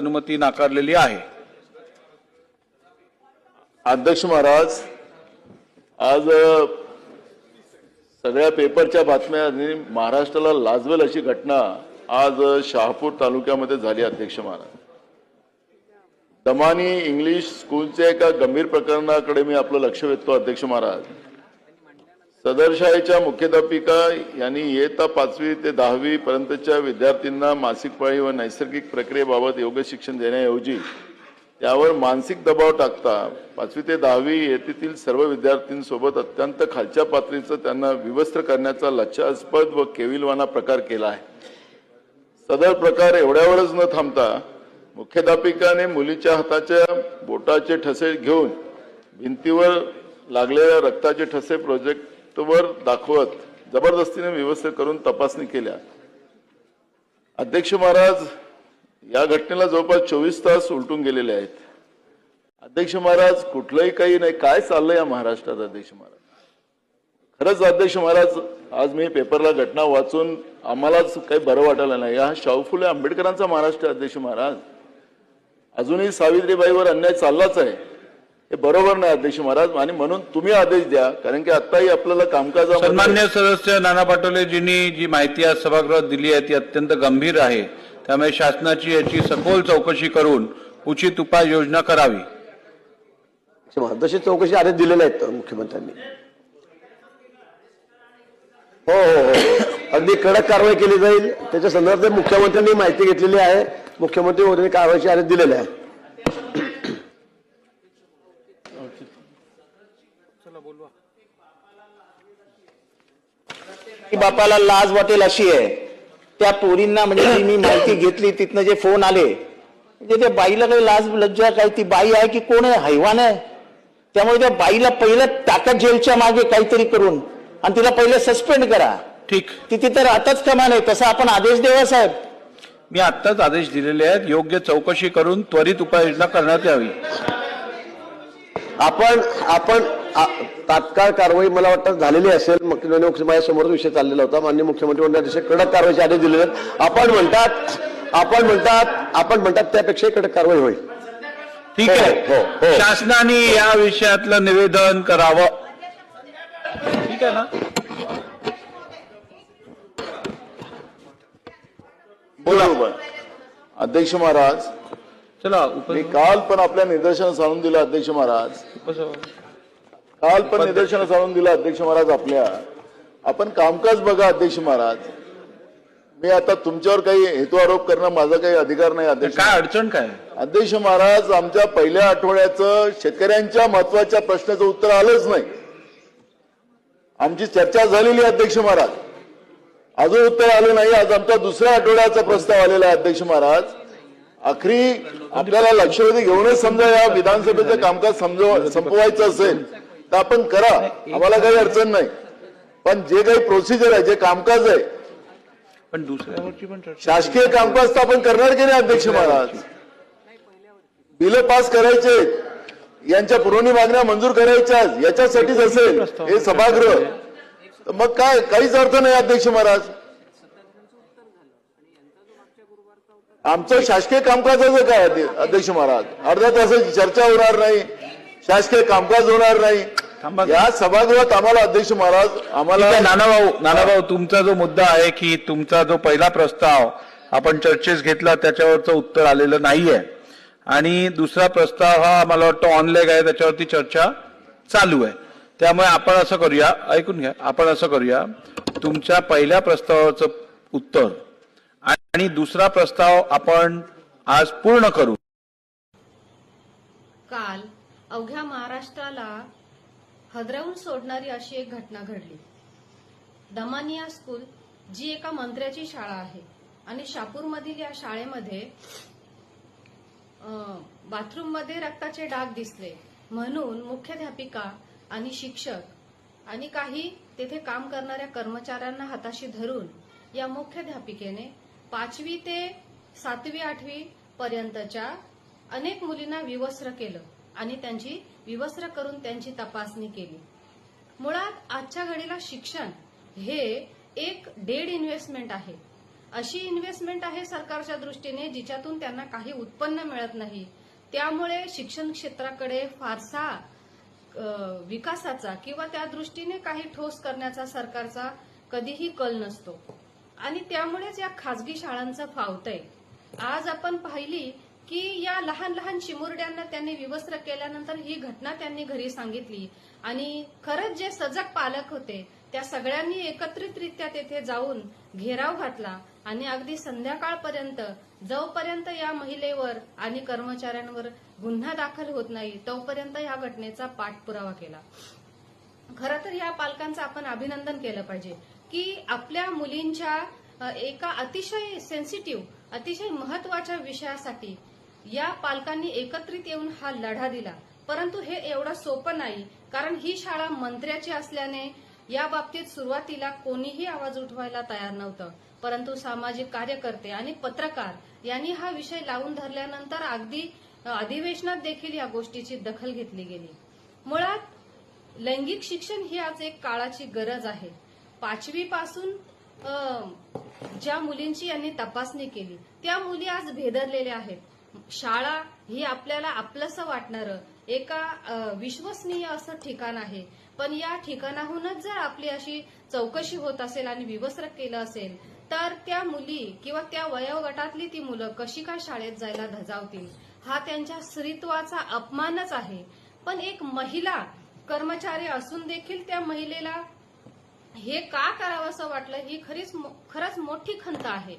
अनुमती नाकारलेली आहे. अध्यक्ष महाराज आज सगळ्या पेपरच्या बातम्या महाराष्ट्राला लाजवेल अशी घटना आज शहापूर तालुक्यामध्ये झाली अध्यक्ष महाराज. दमानी इंग्लिश स्कूलच्या एका गंभीर प्रकरणाकडे मी आपलं लक्ष वेधतो अध्यक्ष महाराज. सदर शाळेच्या मुख्याध्यापिका यांनी इयत्ता पाचवी ते दहावी पर्यंतच्या विद्यार्थ्यांना मासिक पाळी व नैसर्गिक प्रक्रियेबाबत योग्य शिक्षण देण्याऐवजी त्यावर मानसिक दबाव टाकता. पाचवी ते दहावी येथील सर्व विद्यार्थ्यांसोबत अत्यंत खालच्या पातळीचं त्यांना विवस्त्र करण्याचा लक्षास्पद व केविलवाना प्रकार केला आहे. सदर प्रकार एवढ्यावरच न थांबता मुख्याध्यापिकाने मुलीच्या हाताच्या बोटाचे ठसे घेऊन भिंतीवर लागलेल्या रक्ताचे ठसे प्रोजेक्ट वर दाखवत जबरदस्तीने व्यवस्था करून तपासणी केल्या. अध्यक्ष महाराज या घटनेला जवळपास चोवीस तास उलटून गेलेले आहेत. अध्यक्ष महाराज कुठलंही काही नाही. काय चाललंय या महाराष्ट्रात अध्यक्ष महाराज? खरंच अध्यक्ष महाराज आज मी पेपरला घटना वाचून आम्हालाच काही बरं वाटायला नाही. हा शाहू फुले आंबेडकरांचा महाराष्ट्र अध्यक्ष महाराज. अजूनही सावित्रीबाईवर अन्याय चाललाच आहे. हे बरोबर नाही अध्यक्ष महाराज. आणि म्हणून तुम्ही आदेश द्या कारण की आताही आपल्याला कामकाजामध्ये सन्मान्य सदस्य नाना पटोलेजींनी जी माहिती आज सभागृहात दिली आहे ती अत्यंत गंभीर आहे. त्यामुळे शासनाची याची सखोल चौकशी करून उचित उपाययोजना करावी. तशी चौकशी आदेश दिलेले आहेत मुख्यमंत्र्यांनी. हो हो हो. अगदी कडक कारवाई केली जाईल. त्याच्या संदर्भात मुख्यमंत्र्यांनी माहिती घेतलेली आहे. मुख्यमंत्री कारवाईचे आदेश दिलेले आहे बापाला लाज वाटेल अशी आहे. त्या पोरींना म्हणजे जी मी माहिती घेतली तिथनं जे फोन आले म्हणजे त्या बाईला काही लाज लज्जा काय ती बाई आहे की कोण आहे? हैवान आहे. त्यामुळे त्या बाईला पहिलं टाका जेलच्या मागे काहीतरी करून आणि तिला पहिले सस्पेंड करा. ठीक. ती तिथं राहताच कमा नाही तसा आपण आदेश देवा साहेब. मी आत्ताच आदेश दिलेले आहेत. योग्य चौकशी करून त्वरित उपाययोजना करण्यात यावी. आपण आपण तात्काळ कारवाई मला वाटतं झालेली असेल. मग माझ्यासमोर विषय चाललेला होता. माननीय मुख्यमंत्री मंडळाचे कडक कारवाईचे आदेश दिलेले आहेत आपण म्हणतात आपण म्हणतात आपण म्हणतात त्यापेक्षा कडक कारवाई होईल. ठीक हो, आहे. हो, हो. शासनाने या विषयातलं निवेदन करावं. ठीक आहे ना? बरोबर अध्यक्ष महाराज चला मी काल पण आपल्या निदर्शनास आणून दिलं अध्यक्ष महाराज. काल पण निदर्शनास आणून दिलं अध्यक्ष महाराज आपल्या. आपण कामकाज बघा अध्यक्ष महाराज. मी आता तुमच्यावर काही हेतू आरोप करणं माझा काही अधिकार नाही अध्यक्ष काय अडचण काय? अध्यक्ष महाराज आमच्या पहिल्या आठवड्याचं शेतकऱ्यांच्या महत्त्वाच्या प्रश्नाचं उत्तर आलंच नाही. आमची चर्चा झालेली अध्यक्ष महाराज. अजून उत्तर आलं नाही आज आमच्या दुसऱ्या आठवड्याचा प्रस्ताव आलेला आहे अध्यक्ष महाराज. आखरी आपल्याला लक्षवेधी घेऊनच समजा या विधानसभेचं कामकाज समजव संपवायचं असेल तर आपण करा. आम्हाला काही अडचण नाही. पण जे काही प्रोसिजर आहे जे कामकाज आहे पण दुसऱ्यावरची पण चर्चा शासकीय कामकाज तर आपण करणार की नाही अध्यक्ष महाराज? बिल पास करायचे. यांच्या पुरवणी मागण्या मंजूर करायच्या. याच्यासाठीच असेल. हे सभागृह. तर मग काय? काहीच अर्थ नाही अध्यक्ष महाराज. आमचं शासकीय कामकाजाचं काय अध्यक्ष महाराज? अर्ध्या तासाची चर्चा होणार नाही. शासकीय कामकाज होणार नाही. या सभागृहात आम्हाला अध्यक्ष महाराज आम्हाला नानाभाऊ नानाभाऊ तुमचा जो मुद्दा आहे की तुमचा जो पहिला प्रस्ताव आपण चर्चेस घेतला त्याच्यावरचं उत्तर आलेलं नाहीये. आणि दुसरा प्रस्ताव हा मला वाटतं ऑनलाईन आहे त्याच्यावरती चर्चा चालू आहे. त्यामुळे आपण असं करूया ऐकून घ्या आपण असं करूया. तुमच्या पहिल्या प्रस्तावाचं उत्तर आणि दुसरा प्रस्ताव आपण आज पूर्ण करू. काल अवघ्या महाराष्ट्राला हदरावून सोडणारी अशी एक घटना घडली. दमानिया स्कूल जी एका मंत्र्याची शाळा आहे आणि शापूरमधील या शाळेमध्ये बाथरूममध्ये रक्ताचे डाग दिसले. म्हणून मुख्याध्यापिका आणि शिक्षक आणि काही तेथे काम करणाऱ्या कर्मचाऱ्यांना हाताशी धरून या मुख्याध्यापिकेने पाचवी ते सातवी आठवी पर्यंतच्या अनेक मुलींना विवस्त्र केलं. आणि त्यांची विवस्त्र करून त्यांची तपासणी केली. मुळात आजच्या घडीला शिक्षण हे एक डेड इन्व्हेस्टमेंट आहे. अशी इन्व्हेस्टमेंट आहे सरकारच्या दृष्टीने जिच्यातून त्यांना काही उत्पन्न मिळत नाही. त्यामुळे शिक्षण क्षेत्राकडे फारसा विकासाचा किंवा त्या दृष्टीने काही ठोस करण्याचा सरकारचा कधीही कल नसतो. आणि त्यामुळेच या खासगी शाळांचं फावतंय. आज आपण पाहिली की या लहान लहान चिमुरड्यांना त्यांनी विवस्त्र केल्यानंतर ही घटना त्यांनी घरी सांगितली. आणि खरंच जे सजग पालक होते त्या सगळ्यांनी एकत्रितरित्या तेथे जाऊन घेराव घातला. आणि अगदी संध्याकाळपर्यंत जोपर्यंत या महिलेवर आणि कर्मचाऱ्यांवर गुन्हा दाखल होत नाही तोपर्यंत या घटनेचा पाठपुरावा केला. खरं तर या पालकांचं आपण अभिनंदन केलं पाहिजे की आपल्या मुलींच्या एका अतिशय सेन्सिटिव्ह अतिशय महत्त्वाच्या विषयासाठी या पालकांनी एकत्रित येऊन हा लढा दिला. परंतु हे एवढं सोपं नाही कारण ही शाळा मंत्र्याची असल्याने या बाबतीत सुरुवातीला कोणीही आवाज उठवायला तयार नव्हतं. परंतु सामाजिक कार्यकर्ते आणि पत्रकार यांनी हा विषय लावून धरल्यानंतर अगदी अधिवेशनात देखील या गोष्टीची दखल घेतली गेली. मुळात लैंगिक शिक्षण ही आज एक काळाची गरज आहे. पाचवी पासून ज्या मुलींची यांनी तपासणी केली त्या मुली आज भेदरलेल्या आहेत. शाळा ही आपल्याला आपलंसं वाटणारं एका विश्वसनीय असं ठिकाण आहे. पण या ठिकाणाहूनच जर आपली अशी चौकशी होत असेल आणि विवस्त्र केलं असेल तर त्या मुली किंवा त्या वयोगटातली ती मुलं कशी काय शाळेत जायला धजावतील? हा त्यांच्या स्त्रीत्वाचा अपमानच आहे. पण एक महिला कर्मचारी असून देखील त्या महिलेला हे का करावं असं वाटलं ही खरीच मो- खरंच मोठी खंत आहे.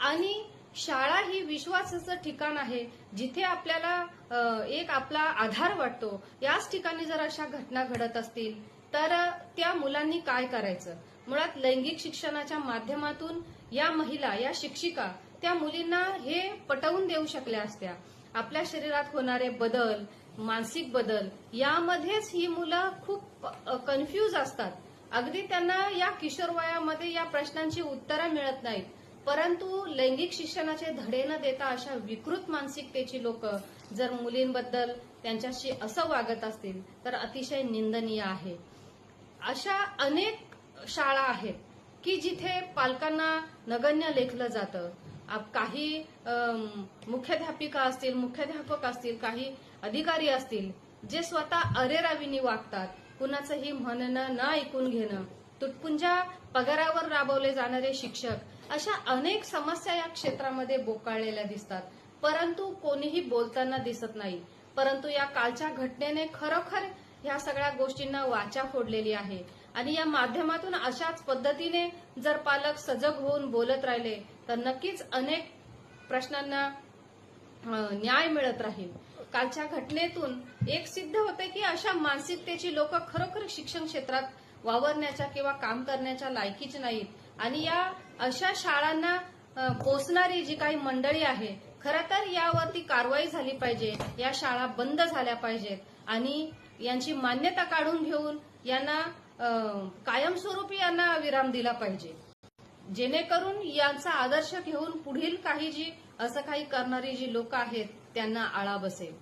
आणि शाळा ही विश्वासाचं ठिकाण आहे जिथे आपल्याला एक आपला आधार वाटतो. याच ठिकाणी जर अशा घटना घडत असतील तर त्या मुलांनी काय करायचं? मुळात लैंगिक शिक्षणाच्या माध्यमातून या महिला या शिक्षिका त्या मुलींना हे पटवून देऊ शकल्या असत्या. आपल्या शरीरात होणारे बदल मानसिक बदल यामध्येच ही मुलं खूप कन्फ्यूज असतात. अगदी त्यांना या किशोर वयामध्ये या प्रश्नांची उत्तरं मिळत नाहीत. परंतु लैंगिक शिक्षणाचे धडे न देता अशा विकृत मानसिकतेची लोक जर मुलींबद्दल त्यांच्याशी असं वागत असतील तर अतिशय निंदनीय आहे. अशा अनेक शाळा आहेत की जिथे पालकांना नगण्य लेखलं जातं. काही मुख्याध्यापिका असतील मुख्याध्यापक असतील काही अधिकारी असतील जे स्वतः अरेरावीनी वागतात कुणाचंही म्हणणं न ऐकून घेणं तुटपुंजा पगारावर राबवले जाणारे शिक्षक अशा अनेक समस्या या क्षेत्रामध्ये बोकाळलेल्या दिसतात. परंतु कोणीही बोलताना दिसत नाही. परंतु या कालच्या घटनेने खरोखर ह्या सगळ्या गोष्टींना वाचा फोडलेली आहे. आणि या माध्यमातून अशाच पद्धतीने जर पालक सजग होऊन बोलत राहिले तर नक्कीच अनेक प्रश्नांना न्याय मिळत राहील. कालच्या घटनेतून एक सिद्ध होते की अशा मानसिकतेची लोक खरोखर शिक्षण क्षेत्रात वावरण्याच्या किंवा काम करण्याच्या लायकीच नाहीत. आणि या अशा शाळांना पोचणारी जी काही मंडळी आहे खरं तर यावरती कारवाई झाली पाहिजे या शाळा बंद झाल्या पाहिजेत. आणि यांची मान्यता काढून घेऊन यांना कायमस्वरूपी यांना विराम दिला पाहिजे. जेणेकरून यांचा आदर्श घेऊन पुढील काही जी असं काही करणारी जी लोक आहेत त्यांना आळा बसेल.